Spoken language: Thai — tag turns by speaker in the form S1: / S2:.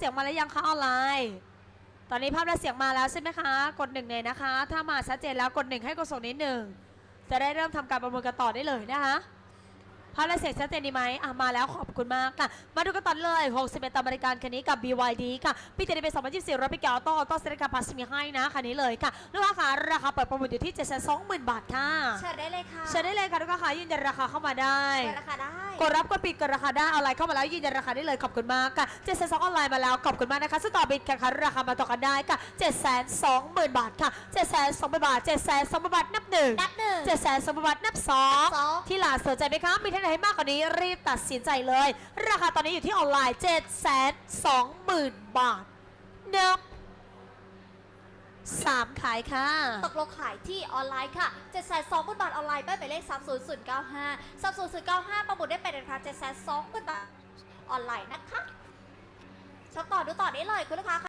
S1: เสียงมาแล้วยังคะออนไลน์ ตอนนี้ภาพและเสียงมาแล้วใช่ไหมคะ กดหนึ่งเลยนะคะ ถ้ามาชัดเจนแล้วกดหนึ่งให้กดส่งนิดหนึ่งจะได้เริ่มทำการประเมินกันต่อได้เลยนะคะ ภาพและเสียงชัดเจนดีไหมอะมาแล้วขอบคุณมากค่ะ มาดูกันต่อเลย 61ตามบริการคันนี้กับ BYD ค่ะปีเตอร์เป็น2024รถปิกอัลโต้ออโต้เซนต์การพาสมีให้นะคันนี้เลยค่ะลูกค้าค่ะราคาเปิดประมูลอยู่ที่ 720,000 บาทค่ะ
S2: เชิญได้เลยค่ะ
S1: เชิญได้เลยค่ะลูกค้าค่ะยืนยันราคาเข้ามาได้
S2: เชิญราคาได้
S1: กดรับกดปิดกดราคาได้ออนไลน์เข้ามาแล้วยืนยันราคาได้เลยขอบคุณมากค่ะเจ็ดแสนสองออนไลน์มาแล้วขอบคุณมากนะคะสต่อบิดค่ะราคามาต่อกันได้ค่ะเจ็ดแสนสองหมื่นบาทค่ะเจ็ดแสนสองหมื่นบาทเจ็ดแสนสองหมื่นบาทนับหนึ่ง
S2: นับหนึ่ง
S1: เจ็ดแสนสองหมื่นบาทนับสอง
S2: สอง
S1: ที่หลานสนใจไหมคะมีท่านไหนให้มากกว่านี้รีบตัดสินใจเลย ราคาตอนนี้อยู่ที่ออนไลน์เจ็ดแสนสองหมื่นบาทเนับสามขายค่ะ
S2: ตกลงขายที่ออนไลน์ค่ะ 7 2 0 0 0 0บาทออนไลน์ได้หมายเลข 30095 30095 ประมูลได้เป็นราคา7 2 0 0 0 0บาทออนไลน์นะคะชมต่อดูต่อได้เลยคุณลูกค้าค่ะ